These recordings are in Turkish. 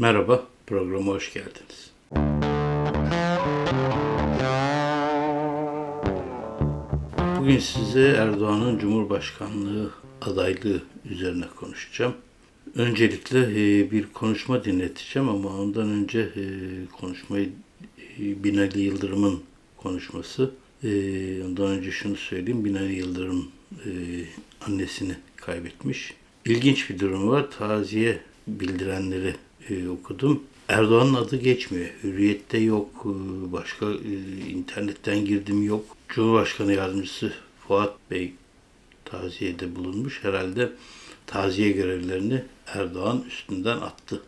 Merhaba, programa hoş geldiniz. Bugün size Erdoğan'ın Cumhurbaşkanlığı adaylığı üzerine konuşacağım. Öncelikle e, bir konuşma dinleteceğim ama ondan önce e, konuşmayı e, Binali Yıldırım'ın konuşması. Ondan önce şunu söyleyeyim. Binali Yıldırım annesini kaybetmiş. İlginç bir durum var. Taziye bildirenleri e, okudum. Erdoğan'ın adı geçmiyor. Hürriyette yok, e, başka e, internetten girdim yok. Cumhurbaşkanı Yardımcısı Fuat Bey taziyede bulunmuş. Herhalde taziye görevlerini Erdoğan üstünden attı.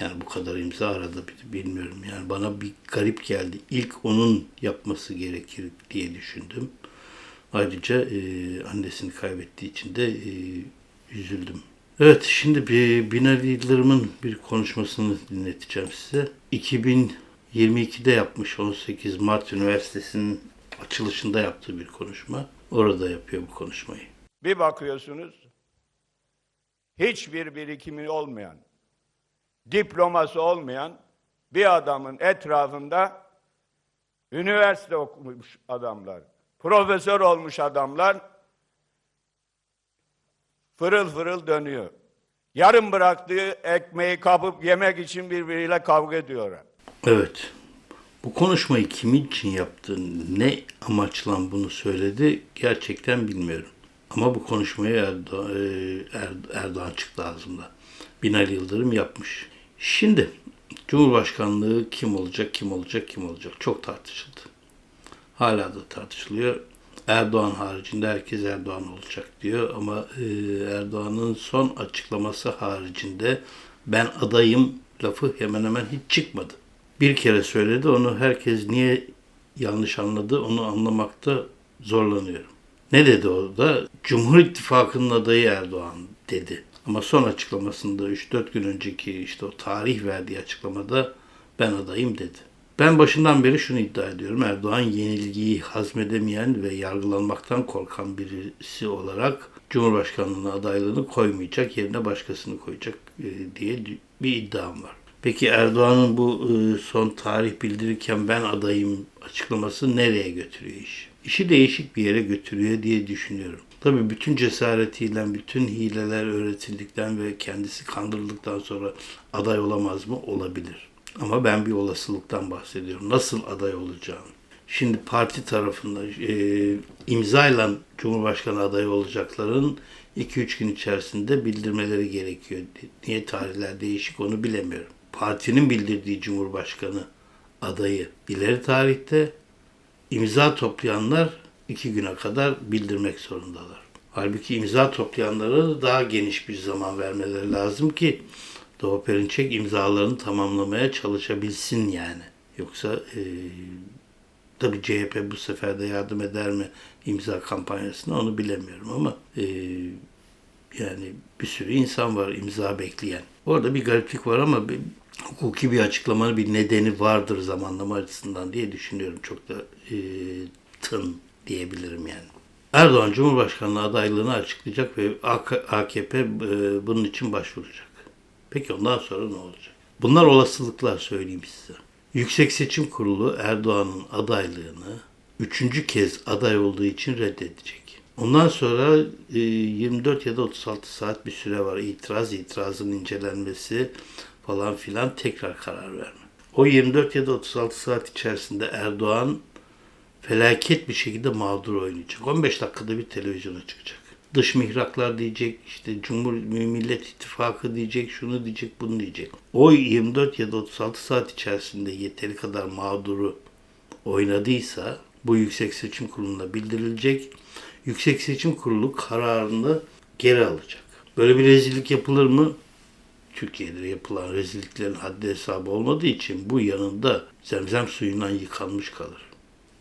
Yani bu kadar imza aradı bilmiyorum. Yani bana bir garip geldi. İlk onun yapması gerekir diye düşündüm. Ayrıca e, annesini kaybettiği için de e, üzüldüm. Evet şimdi bir Binali Yıldırım'ın bir konuşmasını dinleteceğim size. 2022'de yapmış 18 Mart Üniversitesi'nin açılışında yaptığı bir konuşma. Orada yapıyor bu konuşmayı. Bir bakıyorsunuz hiçbir birikimi olmayan, diploması olmayan bir adamın etrafında üniversite okumuş adamlar, profesör olmuş adamlar fırıl fırıl dönüyor. Yarım bıraktığı ekmeği kapıp yemek için birbiriyle kavga ediyorlar. Evet. Bu konuşmayı kimin için yaptı, ne amaçla bunu söyledi gerçekten bilmiyorum. Ama bu konuşmayı Erdoğan, Erdoğan çıktı ağzımda. Binali Yıldırım yapmış. Şimdi Cumhurbaşkanlığı kim olacak, kim olacak, kim olacak çok tartışıldı. Hala da tartışılıyor. Erdoğan haricinde herkes Erdoğan olacak diyor ama Erdoğan'ın son açıklaması haricinde ben adayım lafı hemen hemen hiç çıkmadı. Bir kere söyledi onu herkes niye yanlış anladı onu anlamakta zorlanıyorum. Ne dedi o da? Cumhur İttifakı'nın adayı Erdoğan dedi. Ama son açıklamasında 3-4 gün önceki işte o tarih verdiği açıklamada ben adayım dedi. Ben başından beri şunu iddia ediyorum. Erdoğan yenilgiyi hazmedemeyen ve yargılanmaktan korkan birisi olarak Cumhurbaşkanlığına adaylığını koymayacak, yerine başkasını koyacak diye bir iddiam var. Peki Erdoğan'ın bu son tarih bildirirken ben adayım açıklaması nereye götürüyor iş? İşi değişik bir yere götürüyor diye düşünüyorum. Tabii bütün cesaretiyle, bütün hileler öğretildikten ve kendisi kandırıldıktan sonra aday olamaz mı? Olabilir. Ama ben bir olasılıktan bahsediyorum. Nasıl aday olacağını. Şimdi parti tarafında e, imzayla Cumhurbaşkanı adayı olacakların 2-3 gün içerisinde bildirmeleri gerekiyor. Niye tarihler değişik onu bilemiyorum. Partinin bildirdiği Cumhurbaşkanı adayı ileri tarihte, imza toplayanlar iki güne kadar bildirmek zorundalar. Halbuki imza toplayanlara daha geniş bir zaman vermeleri lazım ki Doğu Perinçek imzalarını tamamlamaya çalışabilsin yani. Yoksa e, tabii CHP bu sefer de yardım eder mi imza kampanyasına onu bilemiyorum ama e, yani bir sürü insan var imza bekleyen. Orada bir gariplik var ama bir, hukuki bir açıklamanın bir nedeni vardır zamanlama açısından diye düşünüyorum. Çok da e, tın diyebilirim yani. Erdoğan Cumhurbaşkanlığı adaylığını açıklayacak ve AKP e, bunun için başvuracak. Peki ondan sonra ne olacak? Bunlar olasılıklar söyleyeyim size. Yüksek Seçim Kurulu Erdoğan'ın adaylığını üçüncü kez aday olduğu için reddedecek. Ondan sonra 24 ya da 36 saat bir süre var. İtiraz, itirazın incelenmesi falan filan tekrar karar verme. O 24 ya da 36 saat içerisinde Erdoğan felaket bir şekilde mağdur oynayacak. 15 dakikada bir televizyona çıkacak. Dış mihraklar diyecek, işte Cumhur Millet İttifakı diyecek, şunu diyecek, bunu diyecek. O 24 ya da 36 saat içerisinde yeteri kadar mağduru oynadıysa bu Yüksek Seçim Kurulu'na bildirilecek. Yüksek Seçim Kurulu kararını geri alacak. Böyle bir rezillik yapılır mı? Türkiye'de yapılan rezilliklerin haddi hesabı olmadığı için bu yanında zemzem suyundan yıkanmış kalır.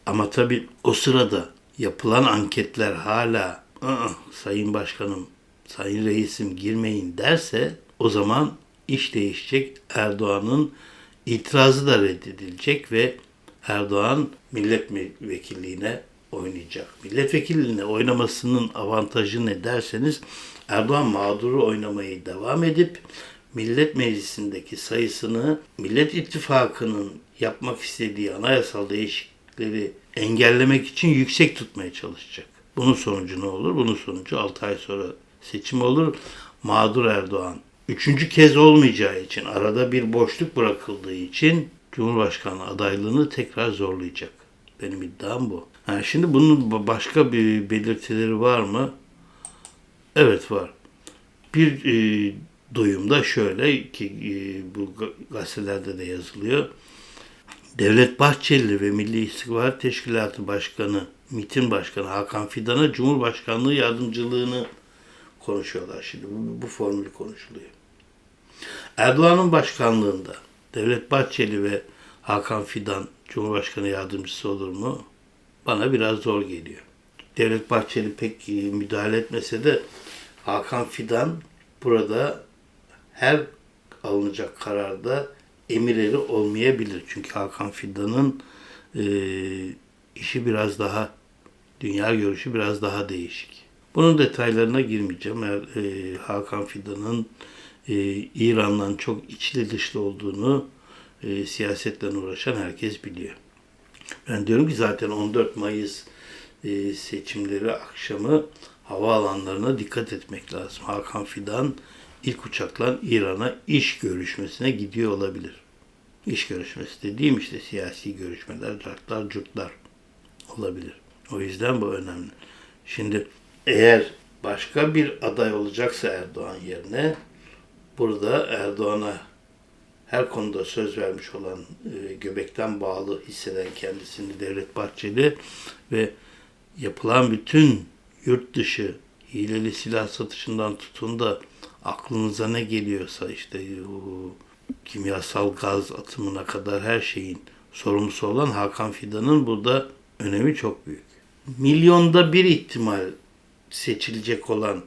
Ama tabii o sırada yapılan anketler hala sayın başkanım, sayın reisim girmeyin derse o zaman iş değişecek. Erdoğan'ın itirazı da reddedilecek ve Erdoğan milletvekilliğine oynayacak. Milletvekilliğine oynamasının avantajı ne derseniz Erdoğan mağduru oynamayı devam edip Millet Meclisi'ndeki sayısını Millet İttifakı'nın yapmak istediği anayasal değişiklikleri engellemek için yüksek tutmaya çalışacak. Bunun sonucu ne olur? Bunun sonucu 6 ay sonra seçim olur. Mağdur Erdoğan üçüncü kez olmayacağı için arada bir boşluk bırakıldığı için Cumhurbaşkanı adaylığını tekrar zorlayacak. Benim iddiam bu. Ha, şimdi bunun başka bir belirtileri var mı? Evet var. Bir e, duyumda şöyle ki e, bu ga- gazetelerde de yazılıyor. Devlet Bahçeli ve Milli İstihbarat Teşkilatı Başkanı, MİT'in Başkanı Hakan Fidan'a Cumhurbaşkanlığı yardımcılığını konuşuyorlar şimdi. Bu, bu formülü konuşuluyor. Erdoğan'ın başkanlığında Devlet Bahçeli ve Hakan Fidan Cumhurbaşkanı yardımcısı olur mu? Bana biraz zor geliyor. Devlet Bahçeli pek müdahale etmese de Hakan Fidan burada her alınacak kararda emirleri olmayabilir. Çünkü Hakan Fidan'ın e, işi biraz daha, dünya görüşü biraz daha değişik. Bunun detaylarına girmeyeceğim. Er- e, Hakan Fidan'ın e, İran'dan çok içli dışlı olduğunu e, siyasetle uğraşan herkes biliyor. Ben diyorum ki zaten 14 Mayıs e, seçimleri akşamı havaalanlarına dikkat etmek lazım. Hakan Fidan ilk uçakla İran'a iş görüşmesine gidiyor olabilir. İş görüşmesi dediğim işte siyasi görüşmeler, cartlar, curtlar olabilir. O yüzden bu önemli. Şimdi eğer başka bir aday olacaksa Erdoğan yerine burada Erdoğan'a her konuda söz vermiş olan e, göbekten bağlı hisseden kendisini Devlet Bahçeli ve yapılan bütün yurt dışı hileli silah satışından tutun da aklınıza ne geliyorsa işte o kimyasal gaz atımına kadar her şeyin sorumlusu olan Hakan Fidan'ın burada önemi çok büyük. Milyonda bir ihtimal seçilecek olan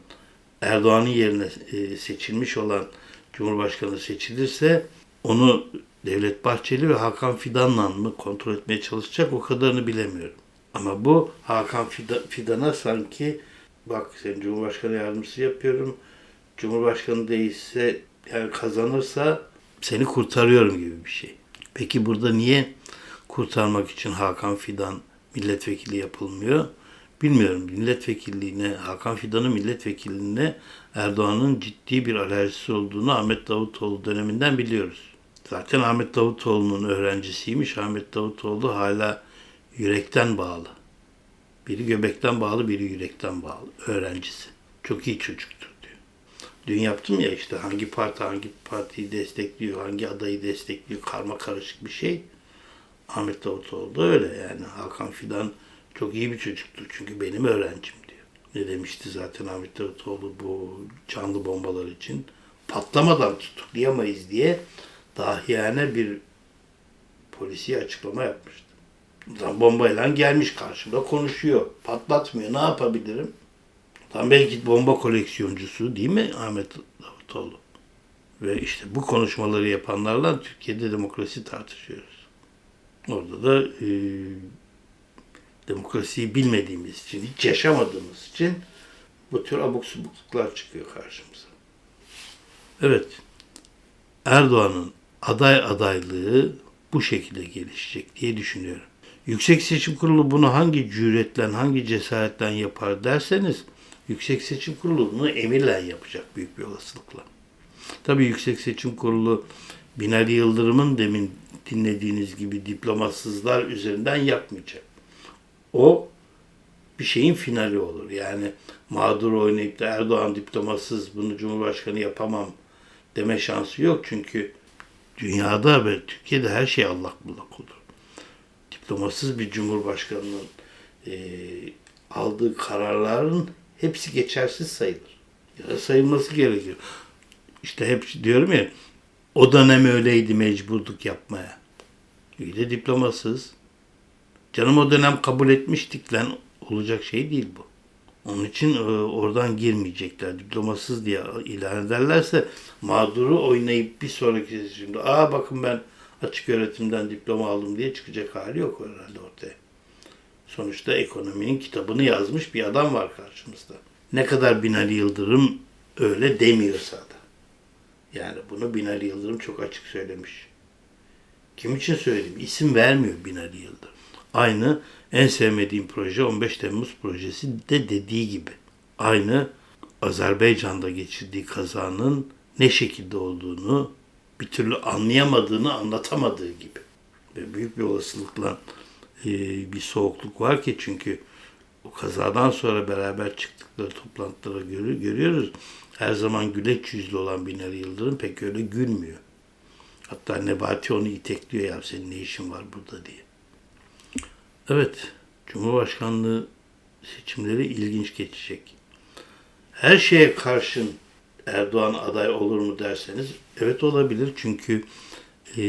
Erdoğan'ın yerine e, seçilmiş olan Cumhurbaşkanı seçilirse onu Devlet Bahçeli ve Hakan Fidan'la mı kontrol etmeye çalışacak o kadarını bilemiyorum. Ama bu Hakan Fida- Fidan'a sanki bak sen Cumhurbaşkanı yardımcısı yapıyorum. Cumhurbaşkanı değilse yani kazanırsa seni kurtarıyorum gibi bir şey. Peki burada niye kurtarmak için Hakan Fidan milletvekili yapılmıyor? Bilmiyorum. Milletvekilliğine, Hakan Fidan'ın milletvekilliğine Erdoğan'ın ciddi bir alerjisi olduğunu Ahmet Davutoğlu döneminden biliyoruz. Zaten Ahmet Davutoğlu'nun öğrencisiymiş. Ahmet Davutoğlu hala yürekten bağlı. Biri göbekten bağlı, biri yürekten bağlı. Öğrencisi. Çok iyi çocuktur diyor. Dün yaptım ya işte hangi parti hangi partiyi destekliyor, hangi adayı destekliyor, karma karışık bir şey. Ahmet Davutoğlu da öyle yani. Hakan Fidan çok iyi bir çocuktur çünkü benim öğrencim diyor. Ne demişti zaten Ahmet Davutoğlu bu canlı bombalar için? Patlamadan tutuklayamayız diye dahiyane bir polisiye açıklama yapmıştı. Bombayla gelmiş karşımda konuşuyor. Patlatmıyor. Ne yapabilirim? Tam belki bomba koleksiyoncusu değil mi Ahmet Davutoğlu? Ve işte bu konuşmaları yapanlarla Türkiye'de demokrasi tartışıyoruz. Orada da e, demokrasiyi bilmediğimiz için, hiç yaşamadığımız için bu tür abuk subukluklar çıkıyor karşımıza. Evet, Erdoğan'ın aday adaylığı bu şekilde gelişecek diye düşünüyorum. Yüksek Seçim Kurulu bunu hangi cüretle, hangi cesaretle yapar derseniz, Yüksek Seçim Kurulu bunu emirle yapacak büyük bir olasılıkla. Tabii Yüksek Seçim Kurulu Binali Yıldırım'ın demin dinlediğiniz gibi diplomasızlar üzerinden yapmayacak. O bir şeyin finali olur. Yani mağdur oynayıp da Erdoğan diplomasız bunu Cumhurbaşkanı yapamam deme şansı yok. Çünkü dünyada ve Türkiye'de her şey allak bullak olur. Diplomasız bir Cumhurbaşkanının e, aldığı kararların hepsi geçersiz sayılır. Ya sayılması gerekiyor. İşte hep diyorum ya o dönem öyleydi mecburduk yapmaya. İyi de diplomasız. Canım o dönem kabul etmiştik lan olacak şey değil bu. Onun için e, oradan girmeyecekler. Diplomasız diye ilan ederlerse mağduru oynayıp bir sonraki seçimde aa bakın ben açık öğretimden diploma aldım diye çıkacak hali yok herhalde ortaya. Sonuçta ekonominin kitabını yazmış bir adam var karşımızda. Ne kadar Binali Yıldırım öyle demiyorsa da. Yani bunu Binali Yıldırım çok açık söylemiş. Kim için söyledim? İsim vermiyor Binali Yıldırım. Aynı en sevmediğim proje 15 Temmuz projesi de dediği gibi. Aynı Azerbaycan'da geçirdiği kazanın ne şekilde olduğunu bir türlü anlayamadığını anlatamadığı gibi. Ve büyük bir olasılıkla e, bir soğukluk var ki çünkü o kazadan sonra beraber çıktıkları toplantılara görü- görüyoruz. Her zaman güleç yüzlü olan Binali Yıldırım pek öyle gülmüyor. Hatta Nebati onu itekliyor ya senin ne işin var burada diye. Evet, Cumhurbaşkanlığı seçimleri ilginç geçecek. Her şeye karşın Erdoğan aday olur mu derseniz evet olabilir. Çünkü e,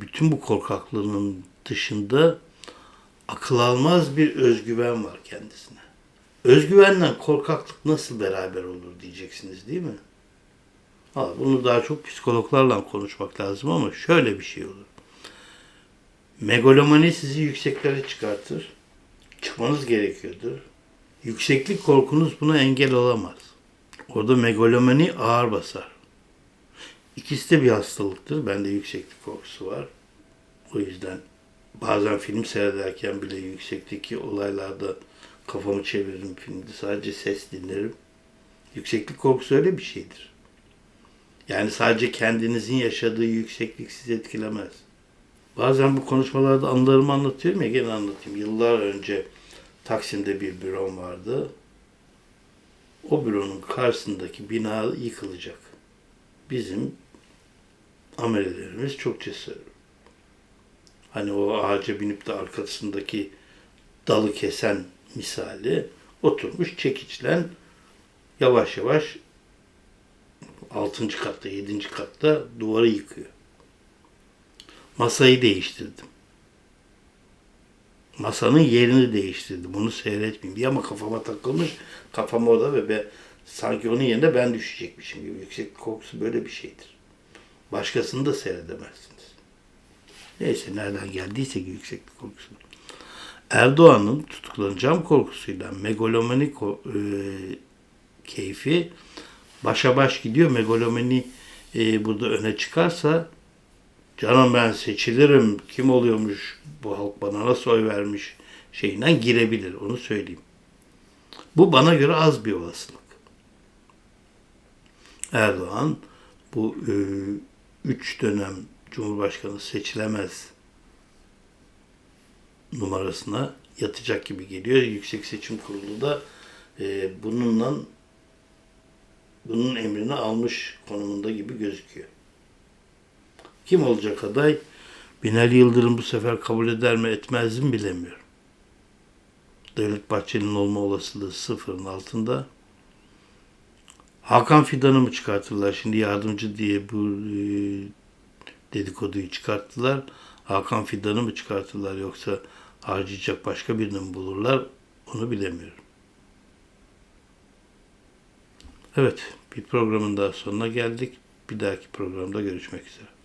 bütün bu korkaklığının dışında akıl almaz bir özgüven var kendisine. Özgüvenle korkaklık nasıl beraber olur diyeceksiniz değil mi? Ha, bunu daha çok psikologlarla konuşmak lazım ama şöyle bir şey olur. Megalomani sizi yükseklere çıkartır. Çıkmanız gerekiyordur. Yükseklik korkunuz buna engel olamaz. Orada megalomani ağır basar. İkisi de bir hastalıktır. Bende yükseklik korkusu var. O yüzden bazen film seyrederken bile yüksekteki olaylarda kafamı çeviririm filmde. Sadece ses dinlerim. Yükseklik korkusu öyle bir şeydir. Yani sadece kendinizin yaşadığı yükseklik sizi etkilemez. Bazen bu konuşmalarda anılarımı anlatıyorum ya gene anlatayım. Yıllar önce Taksim'de bir bürom vardı. O büronun karşısındaki bina yıkılacak. Bizim amelelerimiz çok cesur. Hani o ağaca binip de arkasındaki dalı kesen misali oturmuş çekiçlen yavaş yavaş 6. katta, 7. katta duvarı yıkıyor. Masayı değiştirdim. Masanın yerini değiştirdim. Onu seyretmeyeyim diye ama kafama takılmış. Kafam orada ve ben, sanki onun yerine ben düşecekmişim gibi. Yüksek korkusu böyle bir şeydir. Başkasını da seyredemezsiniz. Neyse nereden geldiyse yükseklik korkusu. Erdoğan'ın tutuklanacağım korkusuyla megalomani ko- e, keyfi başa baş gidiyor. Megalomani e, burada öne çıkarsa canım ben seçilirim kim oluyormuş bu halk bana nasıl oy vermiş şeyinden girebilir onu söyleyeyim. Bu bana göre az bir olasılık. Erdoğan bu e, üç dönem Cumhurbaşkanı seçilemez numarasına yatacak gibi geliyor. Yüksek Seçim Kurulu da e, bununla bunun emrini almış konumunda gibi gözüküyor. Kim olacak aday? Binali Yıldırım bu sefer kabul eder mi etmez mi bilemiyorum. Devlet Bahçeli'nin olma olasılığı sıfırın altında. Hakan Fidan'ı mı çıkartırlar? Şimdi yardımcı diye bu e, dedikoduyu çıkarttılar. Hakan Fidan'ı mı çıkartırlar yoksa harcayacak başka birini mi bulurlar? Onu bilemiyorum. Evet, bir programın daha sonuna geldik. Bir dahaki programda görüşmek üzere.